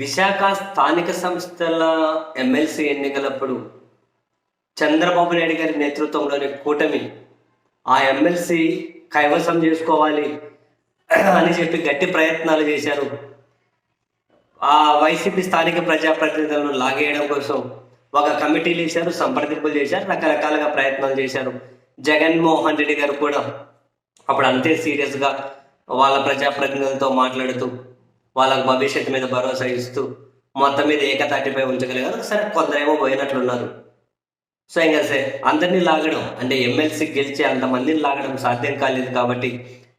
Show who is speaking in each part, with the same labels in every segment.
Speaker 1: విశాఖ స్థానిక సంస్థల ఎమ్మెల్సీ ఎన్నికలప్పుడు చంద్రబాబు నాయుడు గారి నేతృత్వంలోని కూటమి ఆ ఎమ్మెల్సీ కైవసం చేసుకోవాలి అని చెప్పి గట్టి ప్రయత్నాలు చేశారు. ఆ వైసీపీ స్థానిక ప్రజాప్రతినిధులను లాగేయడం కోసం ఒక కమిటీలు వేశారు సంప్రదింపులు చేశారు రకరకాలుగా ప్రయత్నాలు చేశారు. జగన్మోహన్ రెడ్డి గారు కూడా అప్పుడు అంతే సీరియస్గా వాళ్ళ ప్రజాప్రతినిధులతో మాట్లాడుతూ వాళ్ళకు భవిష్యత్తు మీద భరోసా ఇస్తూ మొత్తం మీద ఏకతాటిపై ఉంచగలిగారు. సరే కొందరేమో పోయినట్లున్నారు. సో ఇంకా సరే అందరినీ లాగడం అంటే ఎమ్మెల్సీ గెలిచి అంతమందిని లాగడం సాధ్యం కాలేదు కాబట్టి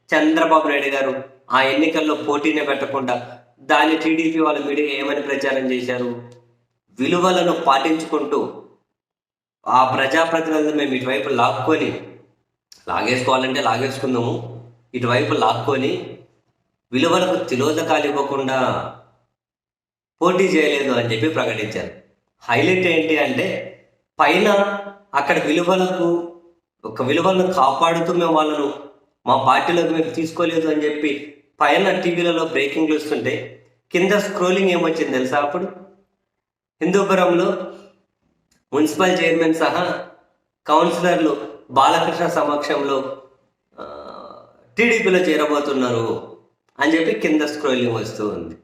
Speaker 1: చంద్రబాబు నాయుడు గారు ఆ ఎన్నికల్లో పోటీనే పెట్టకుండా దాన్ని టీడీపీ వాళ్ళ మీడియా ఏమని ప్రచారం చేశారు? విలువలను పాటించుకుంటూ ఆ ప్రజాప్రతినిధులు మేము ఇటువైపు లాక్కొని లాగేసుకోవాలంటే లాగేసుకుందాము. ఇటువైపు లాక్కొని విలువలకు తిలోదకాలు ఇవ్వకుండా పోటీ చేయలేదు అని చెప్పి ప్రకటించారు. హైలైట్ ఏంటి అంటే పైన అక్కడ విలువలకు ఒక విలువలను కాపాడుతూ మేము వాళ్ళను మా పార్టీలోకి మేము తీసుకోలేదు అని చెప్పి పైన టీవీలలో బ్రేకింగ్లు వస్తుంటే కింద స్క్రోలింగ్ ఏమొచ్చింది తెలుసా అప్పుడు? హిందూపురంలో మున్సిపల్ చైర్మన్ సహా కౌన్సిలర్లు బాలకృష్ణ సమక్షంలో టీడీపీలో చేరబోతున్నారు. అని చెప్పి కింద స్క్రోలింగ్ వస్తూ ఉంది.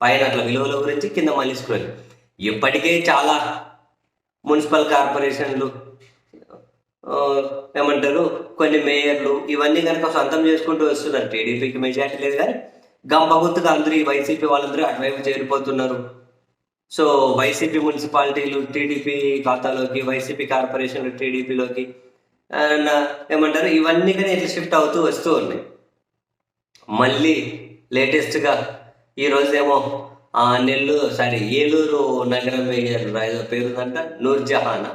Speaker 1: పైన అట్లా విలువల గురించి కింద మళ్ళీ స్క్రోలింగ్ ఇప్పటికే చాలా మున్సిపల్ కార్పొరేషన్లు ఏమంటారు కొన్ని మేయర్లు ఇవన్నీ కనుక సొంతం చేసుకుంటూ వస్తున్నారు. టీడీపీకి మెజార్టీ లేదు కానీ గంపగుత్తుగా అందరూ ఈ వైసీపీ వాళ్ళందరూ అటువైపు చేరిపోతున్నారు. సో వైసీపీ మున్సిపాలిటీలు టీడీపీ ఖాతాలోకి వైసీపీ కార్పొరేషన్లు టీడీపీలోకి ఏమంటారు ఇవన్నీ కానీ ఇట్లా షిఫ్ట్ అవుతూ వస్తూ ఉన్నాయి. మళ్ళీ లేటెస్ట్గా ఈరోజేమో ఆ నెల్లూరు సారీ ఏలూరు నగర మేయర్ ఏదో పేరుందంట నూర్జహాన్.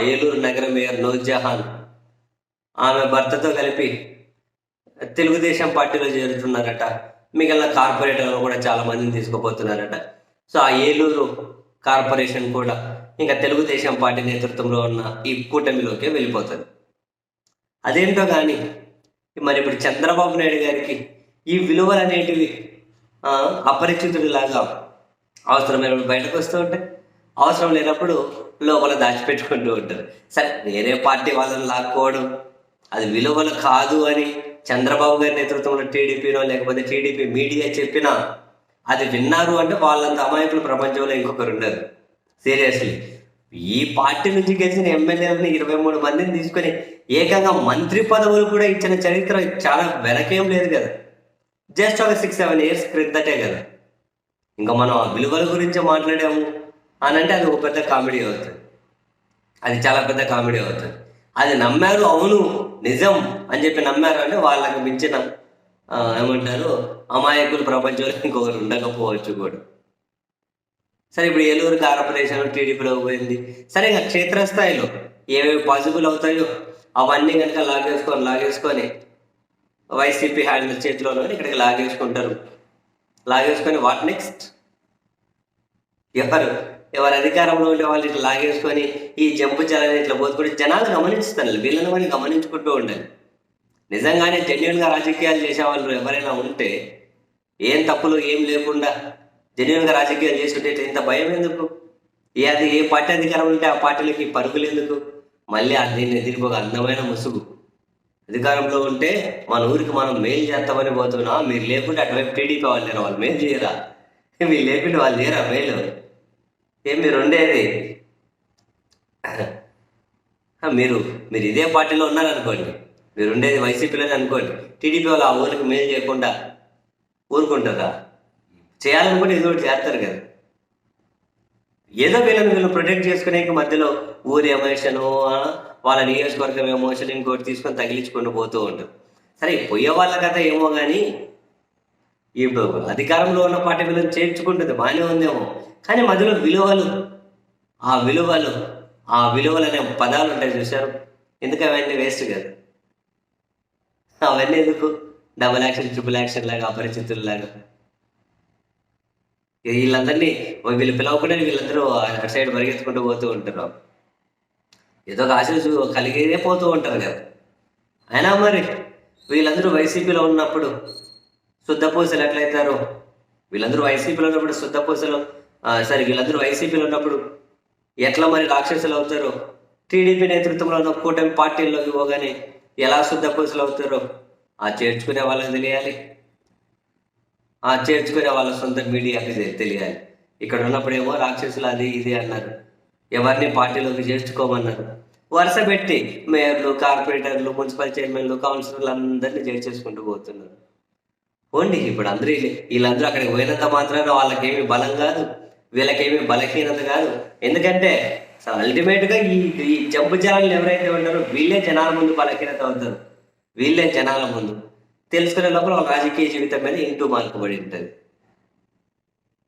Speaker 1: ఏలూరు నగర మేయర్ నూర్జహాన్. ఆమె భర్తతో కలిపి తెలుగుదేశం పార్టీలో చేరుతున్నారట. మిగిలిన కార్పొరేటర్లు కూడా చాలా మందిని తీసుకుపోతున్నారట. సో ఆ ఏలూరు కార్పొరేషన్ కూడా ఇంకా తెలుగుదేశం పార్టీ నేతృత్వంలో ఉన్న ఈ కూటమిలోకి వెళ్ళిపోతుంది. అదేంటో కానీ మరి ఇప్పుడు చంద్రబాబు నాయుడు గారికి ఈ విలువలు అనేటివి అపరిచితుడిలాగా అవసరమైనప్పుడు బయటకు వస్తూ ఉంటాయి. అవసరం లేనప్పుడు లోపల దాచిపెట్టుకుంటూ ఉంటారు. సరే వేరే పార్టీ వాళ్ళని లాక్కోవడం అది విలువలు కాదు అని చంద్రబాబు గారి నేతృత్వంలో టీడీపీనో లేకపోతే టీడీపీ మీడియా చెప్పినా అది విన్నారు అంటే వాళ్ళంత అమాయకులు ప్రపంచంలో ఇంకొకరు ఉండరు సీరియస్లీ. ఈ పార్టీ నుంచి గెలిచిన ఎమ్మెల్యేలని ఇరవై మూడు మందిని తీసుకొని ఏకంగా మంత్రి పదవులు కూడా ఇచ్చిన చరిత్ర చాలా వెనకేం లేదు కదా. జస్ట్ ఒక సిక్స్ సెవెన్ ఇయర్స్ క్రిందటే కదా. ఇంకా మనం ఆ విలువల గురించి మాట్లాడాము. అని అంటే అది ఒక పెద్ద కామెడీ అవుతుంది. అది చాలా పెద్ద కామెడీ అవుతుంది. అది నమ్మారు అవును నిజం అని చెప్పి నమ్మారు అంటే వాళ్ళకి మించిన ఏమంటారు అమాయకులు ప్రపంచంలో ఇంకొకరు ఉండకపోవచ్చు కూడా. సరే ఇప్పుడు ఏలూరు కార్పొరేషన్ టీడీపీలో పోయింది. సరే ఇంకా క్షేత్రస్థాయిలో ఏవేవి పాసిబుల్ అవుతాయో అవన్నీ కనుక లాగేసుకొని లాగేసుకొని వైసీపీ హ్యాండిల్ చేతిలోనే ఇక్కడికి లాగేసుకుంటారు. లాగేసుకొని వాట్ నెక్స్ట్ ఎవరు? ఎవరు అధికారంలో ఉండే వాళ్ళు ఇట్లా లాగేసుకొని ఈ జంపు జలాన్ని ఇట్లా పోతుకుంటే జనాలు గమనిస్తారు వీళ్ళని మనం గమనించుకుంటూ ఉండాలి. నిజంగానే జెన్యున్గా రాజకీయాలు చేసేవాళ్ళు ఎవరైనా ఉంటే ఏం తప్పులు ఏం లేకుండా జెన్యున్గా రాజకీయాలు చేస్తుంటే ఇంత భయం ఎందుకు? ఏ అది ఏ పార్టీ అధికారం ఉంటే ఆ పార్టీలకి పరుగులు ఎందుకు? మళ్ళీ ఆ దీన్ని దీనికి ఒక అందమైన ముసుగు. అధికారంలో ఉంటే మన ఊరికి మనం మేలు చేస్తామని పోతున్నా మీరు లేకుంటే అటువైపు టీడీపీ వాళ్ళు లేరా వాళ్ళు మేలు చేయరా? మీరు లేకుంటే వాళ్ళు చేయరా మేలు? ఏం మీరు ఉండేది? మీరు మీరు ఇదే పార్టీలో ఉన్నారనుకోండి మీరు ఉండేది వైసీపీలోనే అనుకోండి టీడీపీ వాళ్ళు ఆ ఊరికి మేలు చేయకుండా ఊరుకుంటారా? చేయాలనుకుంటే ఏదో ఒకటి చేస్తారు కదా. ఏదో వీళ్ళని వీళ్ళు ప్రొటెక్ట్ చేసుకునే మధ్యలో ఊరి ఎమోషన్ వాళ్ళ నియోజకవర్గం ఎమోషన్ ఇంకోటి తీసుకొని తగిలించుకుంటూ పోతూ ఉంటారు సరే పోయే వాళ్ళ కథ ఏమో కానీ ఇప్పుడు అధికారంలో ఉన్న పార్టీ వీళ్ళని చేర్చుకుంటుంది బాగానే ఉందేమో. కానీ మధ్యలో విలువలు ఆ విలువలు ఆ విలువలు అనే పదాలు ఉంటాయి చూశారు. ఎందుకు అవన్నీ వేస్ట్ కదా? అవన్నీ ఎందుకు? డబుల్ యాక్షన్ ట్రిపుల్ యాక్షన్ లాగా అపరిచితులు లాగా వీళ్ళందరినీ వీళ్ళు పిలవకుండా వీళ్ళందరూ అటు సైడ్ పరిగెత్తుకుంటూ పోతూ ఉంటారు. ఏదో ఒక ఆశ కలిగేదే పోతూ ఉంటారు కదా. అయినా మరి వీళ్ళందరూ వైసీపీలో ఉన్నప్పుడు శుద్ధపూసలు ఎట్లయితారు? వీళ్ళందరూ వైసీపీలో ఉన్నప్పుడు శుద్ధపూసలు సరే వీళ్ళందరూ వైసీపీలో ఉన్నప్పుడు ఎట్లా మరి రాక్షసులు అవుతారో? టీడీపీ నేతృత్వంలో ఉన్న కూటమి పార్టీల్లోకి పోగానే ఎలా శుద్ధపూసలు అవుతారో? ఆ చేర్చుకునే వాళ్ళకి తెలియాలి. చేర్చుకునే వాళ్ళ సొంత మీడియాకి తెలియాలి. ఇక్కడ ఉన్నప్పుడేమో రాక్షసులు అది ఇది అన్నారు. ఎవరిని పార్టీలోకి చేర్చుకోమన్నారు. వరుస పెట్టి మేయర్లు కార్పొరేటర్లు మున్సిపల్ చైర్మన్లు కౌన్సిలర్లు అందరినీ చేర్చేసుకుంటూ పోతున్నారు. పోండి ఇప్పుడు అందరూ వీళ్ళందరూ అక్కడికి పోయినంత మాత్రాన వాళ్ళకేమి బలం కాదు. వీళ్ళకేమి బలహీనత కాదు. ఎందుకంటే అల్టిమేట్గా ఈ ఈ జబ్బు జనాలు ఎవరైతే ఉన్నారో వీళ్ళే జనాల ముందు బలహీనత అవుతారు. వీళ్ళే జనాల ముందు. తెలుసుకునే లోపల వాళ్ళ రాజకీయ జీవితం మీద ఇంటూ మార్పుబడి ఉంటుంది.